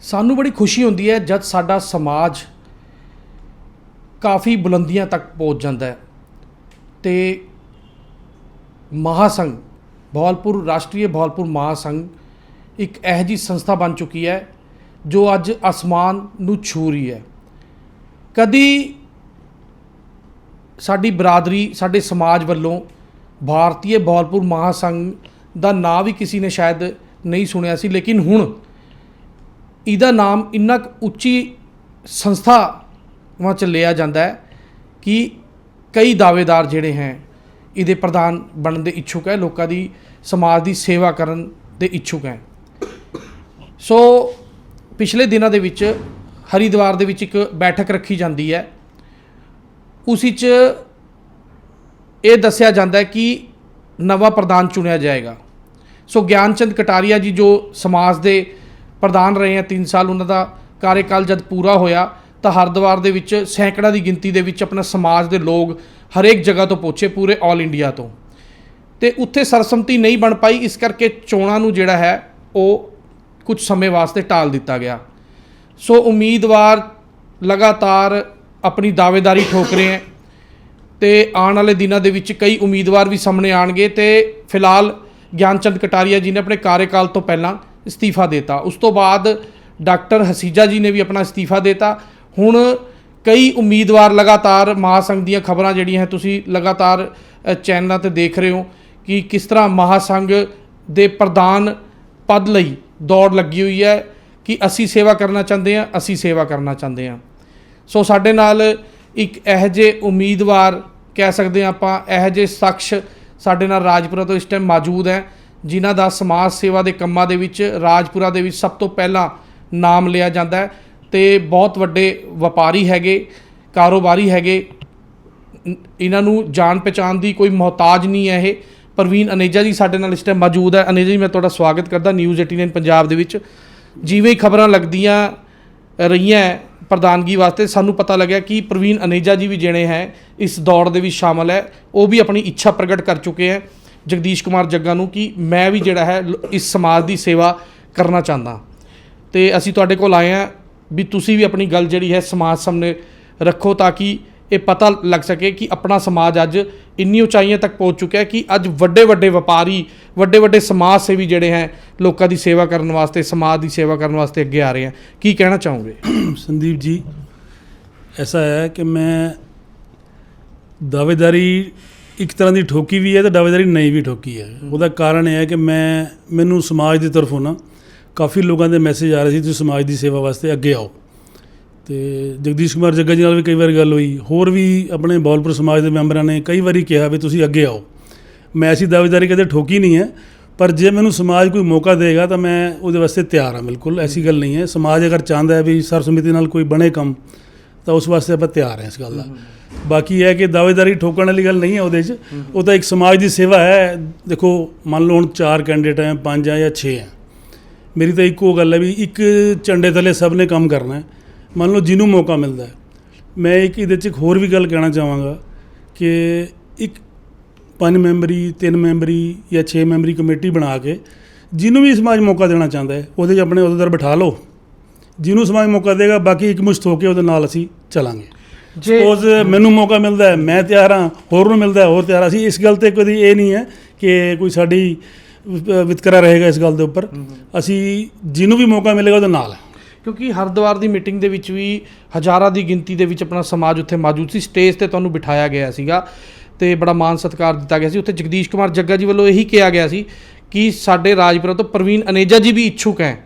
ਸਾਨੂੰ ਬੜੀ ਖੁਸ਼ੀ ਹੁੰਦੀ ਹੈ ਜਦ ਸਾਡਾ ਸਮਾਜ ਕਾਫੀ ਬੁਲੰਦੀਆਂ ਤੱਕ ਪਹੁੰਚ ਜਾਂਦਾ ਹੈ। ਤੇ ਮਹਾਸੰਘ ਭੌਲਪੁਰ ਰਾਸ਼ਟਰੀ ਭੌਲਪੁਰ ਮਹਾਸੰਘ ਇੱਕ ਇਹੋ ਜਿਹੀ ਸੰਸਥਾ ਬਣ ਚੁੱਕੀ ਹੈ ਜੋ ਅੱਜ ਅਸਮਾਨ ਨੂੰ ਛੂ ਰਹੀ ਹੈ। ਕਦੀ ਸਾਡੀ ਬਰਾਦਰੀ, ਸਾਡੇ ਸਮਾਜ ਵੱਲੋਂ ਭਾਰਤੀਏ ਭੌਲਪੁਰ ਮਹਾਸੰਘ ਦਾ ਨਾਂ ਵੀ ਕਿਸੇ ਨੇ ਸ਼ਾਇਦ ਨਹੀਂ ਸੁਣਿਆ ਸੀ, ਲੇਕਿਨ ਹੁਣ ਇਹਦਾ ਨਾਮ ਇੰਨਾ ਕੁ ਉੱਚੀ ਸੰਸਥਾ ਵਾਂ ਚ ਲਿਆ ਜਾਂਦਾ ਹੈ ਕਿ ਕਈ ਦਾਅਵੇਦਾਰ ਜਿਹੜੇ ਹੈ, ਇਹਦੇ ਪ੍ਰਧਾਨ ਬਣਨ ਦੇ ਇੱਛੁਕ ਹੈ, ਲੋਕਾਂ ਦੀ ਸਮਾਜ ਦੀ ਸੇਵਾ ਕਰਨ ਦੇ ਇੱਛੁਕ ਹੈ। ਸੋ ਪਿਛਲੇ ਦਿਨਾਂ ਦੇ ਵਿੱਚ ਹਰੀਦਵਾਰ ਦੇ ਵਿੱਚ ਇੱਕ ਬੈਠਕ ਰੱਖੀ ਜਾਂਦੀ ਹੈ। ਉਸ ਵਿੱਚ ਇਹ ਦੱਸਿਆ ਜਾਂਦਾ ਹੈ ਕਿ ਨਵਾਂ ਪ੍ਰਧਾਨ ਚੁਣਿਆ ਜਾਏਗਾ। ਸੋ ਗਿਆਨਚੰਦ ਕਟਾਰੀਆ ਜੀ ਜੋ ਸਮਾਜ ਦੇ ਪ੍ਰਧਾਨ ਰਹੇ ਹੈ 3 ਸਾਲ ਉਹਨਾਂ ਦਾ ਕਾਰਜਕਾਲ ਜਦ ਪੂਰਾ ਹੋਇਆ, ਤਾਂ ਹਰਿਦੁਆਰ ਦੇ ਵਿੱਚ ਸੈਂਕੜਾ ਦੀ ਗਿਣਤੀ ਦੇ ਵਿੱਚ ਆਪਣਾ ਸਮਾਜ ਦੇ ਲੋਕ ਹਰੇਕ ਜਗ੍ਹਾ ਤੋਂ ਪਹੁੰਚੇ, ਪੂਰੇ ਆਲ ਇੰਡੀਆ ਤੋਂ। ਤੇ ਉੱਥੇ ਸਰਸਮਤੀ ਨਹੀਂ ਬਣ ਪਾਈ, ਇਸ ਕਰਕੇ ਚੋਣਾਂ ਨੂੰ ਜਿਹੜਾ ਹੈ, ਉਹ ਕੁਝ ਸਮੇਂ ਵਾਸਤੇ ਟਾਲ ਦਿੱਤਾ ਗਿਆ। ਸੋ ਉਮੀਦਵਾਰ ਲਗਾਤਾਰ ਆਪਣੀ ਦਾਅਵੇਦਾਰੀ ਠੋਕ ਰਹੇ ਹੈ ਤੇ ਆਉਣ ਵਾਲੇ ਦਿਨਾਂ ਦੇ ਵਿੱਚ ਕਈ ਉਮੀਦਵਾਰ ਵੀ ਸਾਹਮਣੇ ਆਣਗੇ ਤੇ ਫਿਲਹਾਲ ਗਿਆਨਚੰਦ ਕਟਾਰੀਆ ਜੀ ਨੇ ਆਪਣੇ ਕਾਰਜਕਾਲ ਤੋਂ ਪਹਿਲਾਂ ਅਸਤੀਫਾ ਦਿੱਤਾ। ਉਸ ਤੋਂ ਬਾਅਦ ਡਾਕਟਰ ਹਸੀਜਾ ਜੀ ਨੇ ਵੀ ਆਪਣਾ ਅਸਤੀਫਾ ਦਿੱਤਾ। ਹੁਣ ਕਈ ਉਮੀਦਵਾਰ ਲਗਾਤਾਰ ਮਹਾਸੰਘ ਦੀਆਂ ਖਬਰਾਂ ਜਿਹੜੀਆਂ ਹੈ, ਤੁਸੀਂ ਲਗਾਤਾਰ ਚੈਨਲਾਂ ਤੇ ਦੇਖ ਰਹੇ ਹੋ ਕਿ ਕਿਸ ਤਰ੍ਹਾਂ ਮਹਾਸੰਘ ਦੇ ਪ੍ਰਧਾਨ ਪਦ ਲਈ ਦੌੜ ਲੱਗੀ ਹੋਈ ਹੈ ਕਿ ਅਸੀਂ ਸੇਵਾ ਕਰਨਾ ਚਾਹੁੰਦੇ ਹਾਂ, ਅਸੀਂ ਸੇਵਾ ਕਰਨਾ ਚਾਹੁੰਦੇ ਹਾਂ। ਸੋ ਸਾਡੇ ਨਾਲ ਇੱਕ ਇਹੋ ਜਿਹੇ ਉਮੀਦਵਾਰ ਕਹਿ ਸਕਦੇ ਹਾਂ ਆਪਾਂ, ਇਹੋ ਜਿਹੇ ਸ਼ਖਸ ਸਾਡੇ ਨਾਲ ਰਾਜਪੁਰਾ ਤੋਂ ਇਸ ਟਾਈਮ ਮੌਜੂਦ ਹੈ। ਜਿਨ੍ਹਾਂ ਦਾ ਸਮਾਜ ਸੇਵਾ ਦੇ ਕੰਮਾਂ ਦੇ ਵਿੱਚ ਰਾਜਪੁਰਾ ਦੇ ਵਿੱਚ ਸਭ ਤੋਂ ਪਹਿਲਾਂ ਨਾਮ ਲਿਆ ਜਾਂਦਾ ਹੈ ਤੇ ਬਹੁਤ ਵੱਡੇ ਵਪਾਰੀ ਹੈਗੇ, ਕਾਰੋਬਾਰੀ ਹੈਗੇ। ਇਹਨਾਂ ਨੂੰ ਜਾਣ ਪਛਾਣ ਦੀ ਕੋਈ ਮੁਹਤਾਜ ਨਹੀਂ ਹੈ ਇਹ। ਪ੍ਰਵੀਨ ਅਨੇਜਾ ਜੀ ਸਾਡੇ ਨਾਲ ਇਸ ਟਾਈਮ ਮੌਜੂਦ ਹੈ। ਅਨੇਜਾ ਜੀ, ਮੈਂ ਤੁਹਾਡਾ ਸਵਾਗਤ ਕਰਦਾ ਨਿਊਜ਼ 89 ਪੰਜਾਬ ਦੇ ਵਿੱਚ। ਜਿਵੇਂ ਖਬਰਾਂ ਲੱਗਦੀਆਂ ਰਹੀਆਂ ਪ੍ਰਧਾਨਗੀ ਵਾਸਤੇ, ਸਾਨੂੰ ਪਤਾ ਲੱਗਿਆ ਕਿ ਪ੍ਰਵੀਨ ਅਨੇਜਾ ਜੀ ਵੀ ਜਿਹੜੇ ਹੈ, ਇਸ ਦੌੜ ਦੇ ਵਿੱਚ ਸ਼ਾਮਲ ਹੈ। ਉਹ ਵੀ ਆਪਣੀ ਇੱਛਾ ਪ੍ਰਗਟ ਕਰ ਚੁੱਕੇ ਹੈ। ਜਗਦੀਸ਼ ਕੁਮਾਰ ਜੱਗਾ ਨੂੰ ਕਿ ਮੈਂ ਵੀ ਜਿਹੜਾ ਹੈ ਇਸ ਸਮਾਜ ਦੀ ਸੇਵਾ ਕਰਨਾ ਚਾਹੁੰਦਾ। ਤੇ ਅਸੀਂ ਤੁਹਾਡੇ ਕੋਲ ਆਏ ਆ ਵੀ ਤੁਸੀਂ ਵੀ ਆਪਣੀ ਗੱਲ ਜਿਹੜੀ ਹੈ ਸਮਾਜ ਸਾਹਮਣੇ ਰੱਖੋ ਤਾਂ ਕਿ ਇਹ ਪਤਾ ਲੱਗ ਸਕੇ ਕਿ ਆਪਣਾ ਸਮਾਜ ਅੱਜ ਇੰਨੀ ਉਚਾਈਆਂ ਤੱਕ ਪਹੁੰਚ ਚੁੱਕਿਆ ਹੈ ਕਿ ਅੱਜ ਵੱਡੇ ਵੱਡੇ ਵਪਾਰੀ, ਵੱਡੇ ਵੱਡੇ ਸਮਾਜ ਸੇਵੀ ਜਿਹੜੇ ਹੈ ਲੋਕਾਂ ਦੀ ਸੇਵਾ ਕਰਨ ਵਾਸਤੇ, ਸਮਾਜ ਦੀ ਸੇਵਾ ਕਰਨ ਵਾਸਤੇ ਅੱਗੇ ਆ ਰਹੇ ਆ ਕੀ ਕਹਿਣਾ ਚਾਹੋਗੇ? ਸੰਦੀਪ ਜੀ, ਐਸਾ ਹੈ ਕਿ ਮੈਂ ਦਾਅਵੇਦਾਰੀ ਇੱਕ ਤਰ੍ਹਾਂ ਦੀ ਠੋਕੀ ਵੀ ਹੈ ਤੇ ਦਾਅਵੇਦਾਰੀ ਨਹੀਂ ਵੀ ਠੋਕੀ ਹੈ। ਉਹਦਾ ਕਾਰਨ ਇਹ ਹੈ ਕਿ ਮੈਂ ਮੈਨੂੰ ਸਮਾਜ ਦੀ ਤਰਫੋਂ ਨਾ ਕਾਫੀ ਲੋਕਾਂ ਦੇ ਮੈਸੇਜ ਆ ਰਹੇ ਸੀ ਤੁਸੀਂ ਸਮਾਜ ਦੀ ਸੇਵਾ ਵਾਸਤੇ ਅੱਗੇ ਆਓ। ਤੇ ਜਗਦੀਸ਼ ਕੁਮਾਰ ਜੱਗਾ ਜੀ ਨਾਲ ਵੀ ਕਈ ਵਾਰ ਗੱਲ ਹੋਈ। ਹੋਰ ਵੀ ਆਪਣੇ ਬੌਲਪੁਰ ਸਮਾਜ ਦੇ ਮੈਂਬਰਾਂ ਨੇ ਕਈ ਵਾਰੀ ਕਿਹਾ ਵੀ ਤੁਸੀਂ ਅੱਗੇ ਆਓ। ਮੈਂ ਐਸੀ ਦਾਅਵੇਦਾਰੀ ਕਦੇ ਠੋਕੀ ਨਹੀਂ ਹੈ ਪਰ ਜੇ ਮੈਨੂੰ ਸਮਾਜ ਕੋਈ ਮੌਕਾ ਦੇਗਾ ਤਾਂ ਮੈਂ ਉਹਦੇ ਵਾਸਤੇ ਤਿਆਰ ਹਾਂ ਬਿਲਕੁਲ। ਐਸੀ ਗੱਲ ਨਹੀਂ ਹੈ। ਸਮਾਜ ਅਗਰ ਚਾਹੁੰਦਾ ਹੈ ਵੀ ਸਰਬਸੰਮਤੀ ਨਾਲ ਕੋਈ ਬਣੇ ਕੰਮ ਤਾਂ ਉਸ ਵਾਸਤੇ ਆਪਾਂ ਤਿਆਰ ਹਾਂ ਇਸ ਗੱਲ ਦਾ। ਬਾਕੀ ਇਹ ਹੈ ਕਿ ਦਾਅਵੇਦਾਰੀ ਠੋਕਣ ਵਾਲੀ ਗੱਲ ਨਹੀਂ ਹੈ ਉਹਦੇ 'ਚ। ਉਹ ਤਾਂ ਇੱਕ ਸਮਾਜ ਦੀ ਸੇਵਾ ਹੈ। ਦੇਖੋ, ਮੰਨ ਲਓ ਹੁਣ ਚਾਰ ਕੈਂਡੀਡੇਟ ਹੈ, ਪੰਜ ਹੈ ਜਾਂ 6 ਹੈ। ਮੇਰੀ ਤਾਂ ਇੱਕੋ ਗੱਲ ਹੈ ਵੀ ਇੱਕ ਝੰਡੇ ਥੱਲੇ ਸਭ ਨੇ ਕੰਮ ਕਰਨਾ ਹੈ। ਮੰਨ ਲਓ ਜਿਹਨੂੰ ਮੌਕਾ ਮਿਲਦਾ ਹੈ। ਮੈਂ ਇੱਕ ਇਹਦੇ 'ਚ ਇੱਕ ਹੋਰ ਵੀ ਗੱਲ ਕਹਿਣਾ ਚਾਹਾਂਗਾ ਕਿ ਇੱਕ ਪੰਜ ਮੈਂਬਰੀ, ਤਿੰਨ ਮੈਂਬਰੀ ਜਾਂ 6 ਮੈਂਬਰੀ ਕਮੇਟੀ ਬਣਾ ਕੇ ਜਿਹਨੂੰ ਵੀ ਸਮਾਜ ਮੌਕਾ ਦੇਣਾ ਚਾਹੁੰਦਾ ਹੈ, ਉਹਦੇ 'ਚ ਆਪਣੇ ਅਹੁਦੇਦਾਰ ਬਿਠਾ ਲਓ। ਜਿਹਨੂੰ ਸਮਾਜ ਮੌਕਾ ਦੇਗਾ, ਬਾਕੀ ਇੱਕ ਮੁਸ਼ਤ ਹੋ ਕੇ ਉਹਦੇ ਨਾਲ ਅਸੀਂ ਚੱਲਾਂਗੇ। ਜੇ ਸਪੋਜ਼ ਮੈਨੂੰ ਮੌਕਾ ਮਿਲਦਾ ਮੈਂ ਤਿਆਰ ਹਾਂ ਹੋਰ ਨੂੰ ਮਿਲਦਾ ਹੋਰ ਤਿਆਰ। ਅਸੀਂ ਇਸ ਗੱਲ ਤੇ ਕਦੀ ਇਹ ਨਹੀਂ ਹੈ ਕਿ ਕੋਈ ਸਾਡੀ ਵਿਤਕਰਾ ਰਹੇਗਾ ਇਸ ਗੱਲ ਦੇ ਉੱਪਰ। ਅਸੀਂ ਜਿਹਨੂੰ ਵੀ ਮੌਕਾ ਮਿਲੇਗਾ ਉਹਦੇ ਨਾਲ ਕਿਉਂਕਿ ਹਰਿਦੁਆਰ ਦੀ ਮੀਟਿੰਗ ਦੇ ਵਿੱਚ ਵੀ ਹਜ਼ਾਰਾਂ ਦੀ ਗਿਣਤੀ ਦੇ ਵਿੱਚ ਆਪਣਾ ਸਮਾਜ ਉੱਥੇ ਮੌਜੂਦ ਸੀ। ਸਟੇਜ ਤੇ ਤੁਹਾਨੂੰ ਬਿਠਾਇਆ ਗਿਆ ਸੀਗਾ ਤੇ ਬੜਾ ਮਾਨ ਸਤਿਕਾਰ ਦਿੱਤਾ ਗਿਆ ਸੀ। ਉੱਥੇ ਜਗਦੀਸ਼ ਕੁਮਾਰ ਜੱਗਾ ਜੀ ਵੱਲੋਂ ਇਹੀ ਕਿਹਾ ਗਿਆ ਸੀ ਕਿ ਸਾਡੇ ਰਾਜਪੁਰਾ ਤੋਂ ਪ੍ਰਵੀਨ ਅਨੇਜਾ ਜੀ ਵੀ ਇੱਛੁਕ ਹੈ।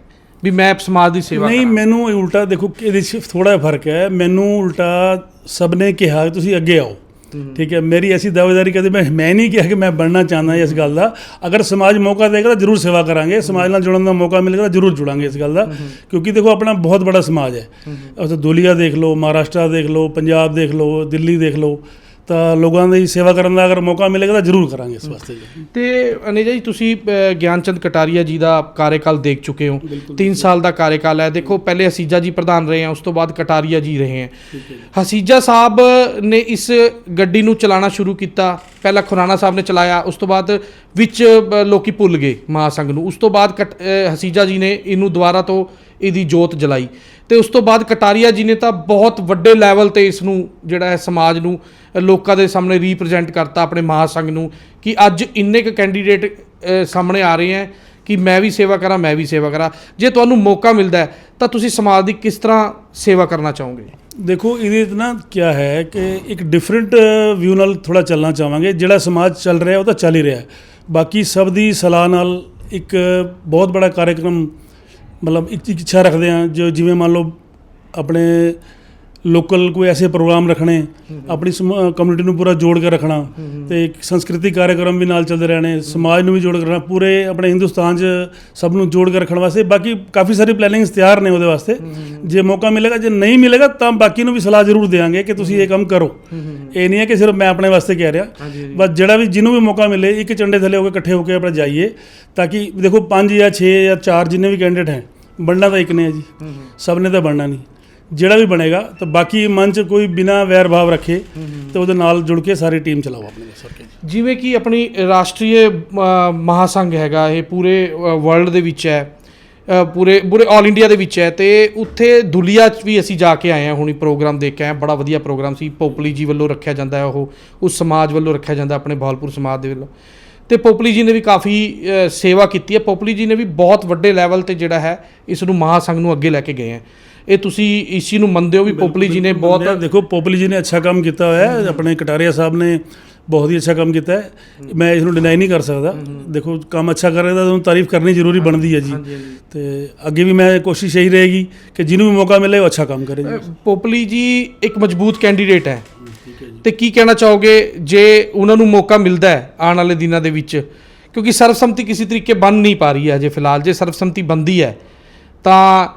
ਵੀ ਮੈਂ ਸਮਾਜ ਦੀ ਸੇਵਾ ਨਹੀਂ ਮੈਨੂੰ ਇਹ ਉਲਟਾ ਦੇਖੋ ਇਹਦੇ 'ਚ ਥੋੜਾ ਫ਼ਰਕ ਹੈ। ਮੈਨੂੰ ਉਲਟਾ ਸਭ ਨੇ ਕਿਹਾ ਤੁਸੀਂ ਅੱਗੇ ਆਓ। ਠੀਕ ਹੈ ਮੇਰੀ ਐਸੀ ਦਾਅਵੇਦਾਰੀ ਕਦੇ ਮੈਂ ਮੈਂ ਨਹੀਂ ਕਿਹਾ ਕਿ ਮੈਂ ਬਣਨਾ ਚਾਹੁੰਦਾ ਇਸ ਗੱਲ ਦਾ। ਅਗਰ ਸਮਾਜ ਮੌਕਾ ਦੇਗਾ ਤਾਂ ਜ਼ਰੂਰ ਸੇਵਾ ਕਰਾਂਗੇ। ਸਮਾਜ ਨਾਲ ਜੁੜਨ ਦਾ ਮੌਕਾ ਮਿਲੇਗਾ ਤਾਂ ਜ਼ਰੂਰ ਜੁੜਾਂਗੇ ਇਸ ਗੱਲ ਦਾ। ਕਿਉਂਕਿ ਦੇਖੋ ਆਪਣਾ ਬਹੁਤ ਬੜਾ ਸਮਾਜ ਹੈ। ਉੱਥੇ ਦੁਲੀਆ ਦੇਖ ਲਓ ਮਹਾਰਾਸ਼ਟਰ ਦੇਖ ਲਓ ਪੰਜਾਬ ਦੇਖ ਲਓ ਦਿੱਲੀ ਦੇਖ ਲਓ। ਤਾਂ ਲੋਕਾਂ ਦੀ ਸੇਵਾ ਕਰਨ ਦਾ ਅਗਰ ਮੌਕਾ ਮਿਲੇਗਾ ਤਾਂ ਜ਼ਰੂਰ ਕਰਾਂਗੇ ਇਸ ਵਾਸਤੇ ਜੀ। ਤੇ ਅਨੇਜਾ ਜੀ ਤੁਸੀਂ ਗਿਆਨਚੰਦ ਕਟਾਰੀਆ ਜੀ ਦਾ ਕਾਰਜਕਾਲ ਦੇਖ ਚੁੱਕੇ ਹੋ। 3 ਸਾਲ ਦਾ ਕਾਰਜਕਾਲ ਹੈ। ਦੇਖੋ ਪਹਿਲੇ ਹਸੀਜਾ ਜੀ ਪ੍ਰਧਾਨ ਰਹੇ ਆ ਉਸ ਤੋਂ ਬਾਅਦ ਕਟਾਰੀਆ ਜੀ ਰਹੇ ਹੈ ਹਸੀਜਾ ਸਾਹਿਬ ਨੇ ਇਸ ਗੱਡੀ ਨੂੰ ਚਲਾਉਣਾ ਸ਼ੁਰੂ ਕੀਤਾ। ਪਹਿਲਾਂ ਖੁਰਾਨਾ ਸਾਹਿਬ ਨੇ ਚਲਾਇਆ ਉਸ ਤੋਂ ਬਾਅਦ ਵਿੱਚ ਲੋਕੀ ਭੁੱਲ ਗਏ ਮਹਾਸੰਘ ਨੂੰ। ਉਸ ਤੋਂ ਬਾਅਦ ਹਸੀਜਾ ਜੀ ਨੇ ਇਹਨੂੰ ਦੁਬਾਰਾ ਤੋਂ ਇਹਦੀ ਜੋਤ ਜਲਾਈ। ਤੇ ਉਸ ਤੋਂ ਬਾਅਦ ਕਟਾਰੀਆ ਜੀ ਨੇ ਤਾਂ ਬਹੁਤ ਵੱਡੇ ਲੈਵਲ ਤੇ ਇਸ ਨੂੰ ਜਿਹੜਾ ਹੈ ਸਮਾਜ ਨੂੰ ਲੋਕਾਂ ਦੇ ਸਾਹਮਣੇ ਰਿਪਰੈਜ਼ੈਂਟ ਕਰਤਾ ਆਪਣੇ ਮਹਾਸੰਘ ਨੂੰ ਕਿ ਅੱਜ ਇੰਨੇ ਕੁ ਕੈਂਡੀਡੇਟ ਸਾਹਮਣੇ ਆ ਰਹੇ ਹੈ ਕਿ ਮੈਂ ਵੀ ਸੇਵਾ ਕਰਾਂ, ਮੈਂ ਵੀ ਸੇਵਾ ਕਰਾਂ। ਜੇ ਤੁਹਾਨੂੰ ਮੌਕਾ ਮਿਲਦਾ ਹੈ, ਤਾਂ ਤੁਸੀਂ ਸਮਾਜ ਦੀ ਕਿਸ ਤਰ੍ਹਾਂ ਸੇਵਾ ਕਰਨਾ ਚਾਹੋਗੇ? ਦੇਖੋ, ਇਹਦੇ 'ਚ ਨਾ ਕੀ ਹੈ ਕਿ ਇੱਕ ਡਿਫਰੈਂਟ ਵਿਊ ਨਾਲ ਥੋੜਾ ਚੱਲਣਾ ਚਾਹਾਂਗੇ। ਜਿਹੜਾ ਸਮਾਜ ਚੱਲ ਰਿਹਾ, ਉਹ ਤਾਂ ਚੱਲ ਹੀ ਰਿਹਾ ਬਾਕੀ ਸਭ ਦੀ ਸਲਾਹ ਨਾਲ ਇੱਕ ਬਹੁਤ ਬੜਾ ਕਾਰਜਕ੍ਰਮ ਮਤਲਬ ਇੱਕ ਇੱਛਾ ਰੱਖਦੇ ਹਾਂ ਜੋ ਜਿਵੇਂ ਮੰਨ ਲਓ ਆਪਣੇ ਲੋਕਲ ਕੋਈ ਐਸੇ ਪ੍ਰੋਗਰਾਮ ਰੱਖਣੇ ਆਪਣੀ ਕਮਿਊਨਿਟੀ ਨੂੰ ਪੂਰਾ ਜੋੜ ਕੇ ਰੱਖਣਾ ਤੇ ਇੱਕ ਸੰਸਕ੍ਰਿਤਿਕ ਕਾਰਜਕ੍ਰਮ ਵੀ ਨਾਲ ਚੱਲਦੇ ਰਹਿਣੇ ਸਮਾਜ ਨੂੰ ਵੀ ਜੋੜ ਕੇ ਰੱਖਣਾ ਪੂਰੇ ਆਪਣੇ ਹਿੰਦੁਸਤਾਨ 'ਚ ਸਭ ਨੂੰ ਜੋੜ ਕੇ ਰੱਖਣ ਵਾਸਤੇ ਬਾਕੀ ਕਾਫੀ ਸਾਰੀ ਪਲੈਨਿੰਗਸ ਤਿਆਰ ਨੇ ਉਹਦੇ ਵਾਸਤੇ। ਜੇ ਮੌਕਾ ਮਿਲੇਗਾ ਜੇ ਨਹੀਂ ਮਿਲੇਗਾ ਤਾਂ ਬਾਕੀ ਨੂੰ ਵੀ ਸਲਾਹ ਜ਼ਰੂਰ ਦੇਵਾਂਗੇ ਕਿ ਤੁਸੀਂ ਇਹ ਕੰਮ ਕਰੋ। ਇਹ ਨਹੀਂ ਹੈ ਕਿ ਸਿਰਫ ਮੈਂ ਆਪਣੇ ਵਾਸਤੇ ਕਹਿ ਰਿਹਾ ਬਸ ਜਿਹੜਾ ਵੀ ਜਿਹਨੂੰ ਵੀ ਮੌਕਾ ਮਿਲੇ ਇੱਕ ਝੰਡੇ ਥੱਲੇ ਹੋ ਕੇ ਇਕੱਠੇ ਹੋ ਕੇ ਆਪਣਾ ਜਾਈਏ ਤਾਂ ਕਿ ਦੇਖੋ 5 ਜਾਂ 6 ਜਾਂ 4 ਜਿੰਨੇ ਵੀ ਕੈਂਡੀਡੇਟ ਹੈ ਬਣਨਾ ਤਾਂ ਇੱਕ ਨੇ ਹੈ ਜੀ। ਸਭ ਨੇ ਤਾਂ ਬਣਨਾ ਨਹੀਂ। ਜਿਹੜਾ ਵੀ ਬਣੇਗਾ ਤਾਂ ਬਾਕੀ ਮਨ 'ਚ ਕੋਈ ਬਿਨਾ ਵੈਰ ਭਾਵ ਰੱਖੇ ਤੇ ਉਹਦੇ ਨਾਲ ਜੁੜ ਕੇ ਸਾਰੀ ਟੀਮ ਚਲਾਓ ਆਪਣੇ ਸਰ। ਕੇ ਜਿਵੇਂ ਕਿ ਆਪਣੀ ਰਾਸ਼ਟਰੀ ਮਹਾਸੰਘ ਹੈਗਾ ਇਹ ਪੂਰੇ ਵਰਲਡ ਦੇ ਵਿੱਚ ਹੈ ਪੂਰੇ ਪੂਰੇ 올 ਇੰਡੀਆ ਦੇ ਵਿੱਚ ਹੈ ਤੇ ਉੱਥੇ ਦੁਲੀਆ 'ਚ ਵੀ ਅਸੀਂ ਜਾ ਕੇ ਆਏ ਹਾਂ ਹੁਣੀ ਪ੍ਰੋਗਰਾਮ ਦੇਖ ਕੇ ਆਏ ਬੜਾ ਵਧੀਆ ਪ੍ਰੋਗਰਾਮ ਸੀ ਪੋਪਲੀ ਜੀ ਵੱਲੋਂ ਰੱਖਿਆ ਜਾਂਦਾ ਹੈ ਉਹ ਉਸ ਸਮਾਜ ਵੱਲੋਂ ਰੱਖਿਆ ਜਾਂਦਾ ਆਪਣੇ ਭਾਲਪੁਰ ਸਮਾਜ ਦੇ ਵੱਲੋਂ। ਤੇ ਪੋਪਲੀ ਜੀ ਨੇ ਵੀ ਕਾਫੀ ਸੇਵਾ ਕੀਤੀ ਹੈ ਪੋਪਲੀ ਜੀ ਨੇ ਵੀ ਬਹੁਤ ਵੱਡੇ ਲੈਵਲ ਤੇ ਜਿਹੜਾ ਹੈ ਇਸ ਨੂੰ ਮਹਾਸੰਘ ਨੂੰ ਅੱਗੇ ਲੈ ਕੇ ਗਏ ਹੈ। ਇਹ ਤੁਸੀਂ ਇਸ ਨੂੰ ਮੰਨਦੇ ਹੋ ਵੀ ਪੋਪਲੀ ਜੀ ਨੇ ਬਹੁਤ ਦੇਖੋ ਪੋਪਲੀ ਜੀ ਨੇ ਅੱਛਾ ਕੰਮ ਕੀਤਾ ਹੋਇਆ ਹੈ। ਆਪਣੇ ਕਟਾਰੀਆ ਸਾਹਿਬ ਨੇ ਬਹੁਤ ਹੀ ਅੱਛਾ ਕੰਮ ਕੀਤਾ ਹੈ। ਮੈਂ ਇਸ ਨੂੰ ਡਿਨਾਈ ਨਹੀਂ ਕਰ ਸਕਦਾ। ਦੇਖੋ ਕੰਮ ਅੱਛਾ ਕਰ ਰਿਹਾ ਤਾਂ ਉਹਨੂੰ ਤਾਰੀਫ ਕਰਨੀ ਜ਼ਰੂਰੀ ਬਣਦੀ ਹੈ ਜੀ। ਤੇ ਅੱਗੇ ਵੀ ਮੈਂ ਕੋਸ਼ਿਸ਼ ਇਹੀ ਰਹੇਗੀ ਕਿ ਜਿਹਨੂੰ ਵੀ ਮੌਕਾ ਮਿਲੇ ਉਹ ਅੱਛਾ ਕੰਮ ਕਰੇ ਜੀ। ਪੋਪਲੀ ਜੀ ਇੱਕ ਮਜ਼ਬੂਤ ਕੈਂਡੀਡੇਟ ਹੈ। ਤੇ ਕੀ ਕਹਿਣਾ ਚਾਹੋਗੇ ਜੇ ਉਹਨਾਂ ਨੂੰ ਮੌਕਾ ਮਿਲਦਾ ਹੈ ਆਉਣ ਵਾਲੇ ਦਿਨਾਂ ਦੇ ਵਿੱਚ? ਕਿਉਂਕਿ ਸਰਬਸੰਮਤੀ ਕਿਸੇ ਤਰੀਕੇ ਬਣ ਨਹੀਂ ਪਾ ਰਹੀ ਹੈ ਅਜੇ ਫਿਲਹਾਲ। ਜੇ ਸਰਬਸੰਮਤੀ ਬੰਦੀ ਹੈ ਤਾਂ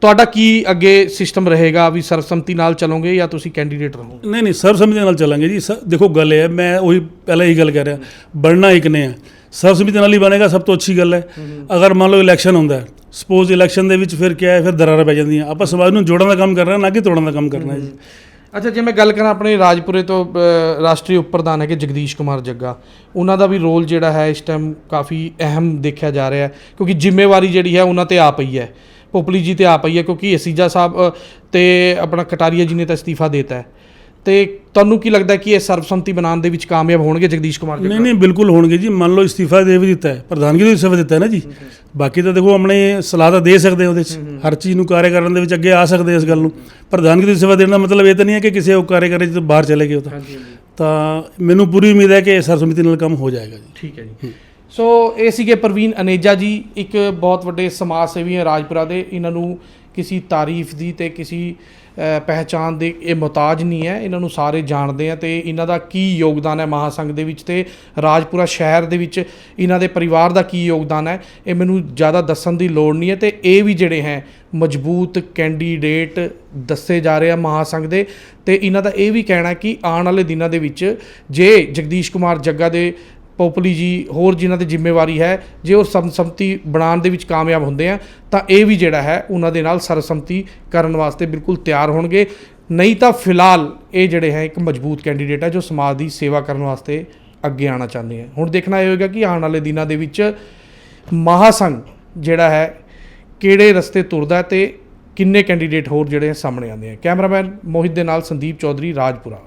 ਤੁਹਾਡਾ ਕੀ ਅੱਗੇ ਸਿਸਟਮ ਰਹੇਗਾ ਵੀ ਸਰਬਸੰਮਤੀ ਨਾਲ ਚੱਲੋਗੇ ਜਾਂ ਤੁਸੀਂ ਕੈਂਡੀਡੇਟ ਰਹੋਗੇ? ਨਹੀਂ ਨਹੀਂ ਸਰਬਸੰਮਤੀ ਨਾਲ ਚੱਲਾਂਗੇ ਜੀ। ਸ- ਦੇਖੋ ਗੱਲ ਇਹ ਹੈ ਮੈਂ ਉਹੀ ਪਹਿਲਾਂ ਹੀ ਗੱਲ ਕਰ ਰਿਹਾ। ਬਣਨਾ ਇੱਕ ਨੇ ਹੈ। ਸਰਬਸੰਮਤੀ ਨਾਲ ਹੀ ਬਣੇਗਾ ਸਭ ਤੋਂ ਅੱਛੀ ਗੱਲ ਹੈ। ਅਗਰ ਮੰਨ ਲਓ ਇਲੈਕਸ਼ਨ ਹੁੰਦਾ ਹੈ ਸਪੋਜ਼ ਇਲੈਕਸ਼ਨ ਦੇ ਵਿੱਚ ਫਿਰ ਕੀ ਹੈ ਫਿਰ ਦਰਾਰਾਂ ਪੈ ਜਾਂਦੀਆਂ। ਆਪਾਂ ਸਮਾਜ ਨੂੰ ਜੋੜਨ ਦਾ ਕੰਮ ਕਰਨਾ ਨਾ ਕਿ ਤੋੜਨ ਦਾ ਕੰਮ ਕਰਨਾ ਹੈ ਜੀ। ਅੱਛਾ ਜੇ ਮੈਂ ਗੱਲ ਕਰਾਂ ਆਪਣੇ ਰਾਜਪੁਰੇ ਤੋਂ ਅ, ਰਾਸ਼ਟਰੀ ਉਪ ਪ੍ਰਧਾਨ ਹੈਗੇ ਜਗਦੀਸ਼ ਕੁਮਾਰ ਜੱਗਾ। ਉਹਨਾਂ ਦਾ ਵੀ ਰੋਲ ਜਿਹੜਾ ਹੈ ਇਸ ਟਾਈਮ ਕਾਫੀ ਅਹਿਮ ਦੇਖਿਆ ਜਾ ਰਿਹਾ ਹੈ ਕਿਉਂਕਿ ਜ਼ਿੰਮੇਵਾਰੀ ਜਿਹੜੀ ਹੈ ਉਹਨਾਂ ਤੇ ਆ ਪਈ ਹੈ। ਪੋਪਲੀ ਜੀ ਤੇ ਆ ਪਈ ਹੈ ਕਿਉਂਕਿ ਅਸੀਜਾ ਸਾਹਿਬ ਤੇ ਆਪਣਾ ਕਟਾਰੀਆ ਜੀ ਨੇ ਤਾਂ ਅਸਤੀਫਾ ਦੇਤਾ ਹੈ। ਤੇ ਤੁਹਾਨੂੰ ਕੀ ਲੱਗਦਾ ਕਿ ਇਹ ਸਰਬਸੰਮਤੀ ਬਣਾਉਣ ਦੇ ਵਿੱਚ ਕਾਮਯਾਬ ਹੋਣਗੇ ਜਗਦੀਸ਼ ਕੁਮਾਰ ਨਹੀਂ ਜੱਗਾ ਨਹੀਂ ਬਿਲਕੁਲ ਹੋਣਗੇ ਜੀ। ਮੰਨ ਲਓ ਇਸਤੀਫਾ ਦੇ ਵੀ ਦਿੱਤਾ ਹੈ ਪ੍ਰਧਾਨਗੀ ਦਾ ਇਸਤੀਫਾ ਦਿੱਤਾ ਹੈ ਨਾ ਜੀ। ਬਾਕੀ ਤਾਂ ਦੇਖੋ ਆਪਣੇ ਸਲਾਹ ਤਾਂ ਦੇ ਸਕਦੇ ਉਹਦੇ 'ਚ। ਹਰ ਚੀਜ਼ ਨੂੰ ਕਾਰਜ ਕਰਨ ਦੇ ਵਿੱਚ ਅੱਗੇ ਆ ਸਕਦੇ ਇਸ ਗੱਲ ਨੂੰ। ਪ੍ਰਧਾਨਗੀ ਦਾ ਇਸਤੀਫਾ ਦੇਣ ਦਾ ਮਤਲਬ ਇਹ ਤਾਂ ਨਹੀਂ ਹੈ ਕਿ ਕਿਸੇ ਉਹ ਕਾਰਜ ਕਰੇ ਤੋਂ ਬਾਹਰ ਚਲੇ ਗਏ ਉਹ ਤਾਂ। ਤਾਂ ਮੈਨੂੰ ਪੂਰੀ ਉਮੀਦ ਹੈ ਕਿ ਸਰਬਸੰਮਤੀ ਨਾਲ ਕੰਮ ਹੋ ਜਾਏਗਾ ਜੀ। ਠੀਕ ਹੈ ਜੀ। ਸੋ ਇਹ ਸੀਗੇ ਪ੍ਰਵੀਨ ਅਨੇਜਾ ਜੀ ਇੱਕ ਬਹੁਤ ਵੱਡੇ ਸਮਾਜ ਸੇਵੀ ਹੈ ਰਾਜਪੁਰਾ ਦੇ। ਇਹਨਾਂ ਨੂੰ ਕਿਸੇ ਤਾਰੀਫ ਦੀ ਤੇ ਕਿਸੇ ਅ, ਪਹਿਚਾਣ ਦੇ ਇਹ ਮੁਹਤਾਜ ਨਹੀਂ ਹੈ। ਇਹਨਾਂ ਨੂੰ ਸਾਰੇ ਜਾਣਦੇ ਆ ਤੇ ਇਹਨਾਂ ਦਾ ਕੀ ਯੋਗਦਾਨ ਹੈ ਮਹਾਸੰਘ ਦੇ ਵਿੱਚ ਤੇ ਰਾਜਪੁਰਾ ਸ਼ਹਿਰ ਦੇ ਵਿੱਚ ਇਹਨਾਂ ਦੇ ਪਰਿਵਾਰ ਦਾ ਕੀ ਯੋਗਦਾਨ ਹੈ ਇਹ ਮੈਨੂੰ ਜ਼ਿਆਦਾ ਦੱਸਣ ਦੀ ਲੋੜ ਨਹੀਂ ਹੈ ਤੇ ਇਹ ਵੀ ਜਿਹੜੇ ਹੈ ਮਜ਼ਬੂਤ ਕੈਂਡੀਡੇਟ ਦੱਸੇ ਜਾ ਰਹੇ ਆ ਮਹਾਸੰਘ ਦੇ। ਤੇ ਇਹਨਾਂ ਦਾ ਇਹ ਵੀ ਕਹਿਣਾ ਕਿ ਆਉਣ ਵਾਲੇ ਦਿਨਾਂ ਦੇ ਵਿੱਚ ਜੇ ਜਗਦੀਸ਼ ਕੁਮਾਰ ਜੱਗਾ ਦੇ ਪੋਪਲੀ ਜੀ, ਹੋਰ ਜਿਨ੍ਹਾਂ ਤੇ ਜ਼ਿੰਮੇਵਾਰੀ ਹੈ, ਜੇ ਉਹ ਸਰਬਸੰਮਤੀ ਬਣਾਉਣ ਦੇ ਵਿੱਚ ਕਾਮਯਾਬ ਹੁੰਦੇ ਆ, ਤਾਂ ਇਹ ਵੀ ਜਿਹੜਾ ਹੈ, ਉਹਨਾਂ ਦੇ ਨਾਲ ਸਰਬਸੰਮਤੀ ਕਰਨ ਵਾਸਤੇ ਬਿਲਕੁਲ ਤਿਆਰ ਹੋਣਗੇ। ਨਹੀਂ ਤਾਂ ਫਿਲਹਾਲ ਇਹ ਜਿਹੜੇ ਹੈ, ਇੱਕ ਮਜ਼ਬੂਤ ਕੈਂਡੀਡੇਟ ਹੈ, ਜੋ ਸਮਾਜ ਦੀ ਸੇਵਾ ਕਰਨ ਵਾਸਤੇ ਅੱਗੇ ਆਉਣਾ ਚਾਹੁੰਦੇ ਆ। ਹੁਣ ਦੇਖਣਾ ਇਹ ਹੋਏਗਾ ਕਿ ਆਉਣ ਵਾਲੇ ਦਿਨਾਂ ਦੇ ਵਿੱਚ ਮਹਾਸੰਘ ਜਿਹੜਾ ਹੈ, ਕਿਹੜੇ ਰਸਤੇ ਤੁਰਦਾ ਹੈ ਤੇ ਕਿੰਨੇ ਕੈਂਡੀਡੇਟ ਹੋਰ ਜਿਹੜੇ ਹੈ ਸਾਹਮਣੇ ਆਉਂਦੇ ਆ। ਕੈਮਰਾਮੈਨ ਮੋਹਿਤ ਦੇ ਨਾਲ ਸੰਦੀਪ ਚੌਧਰੀ, ਰਾਜਪੁਰਾ।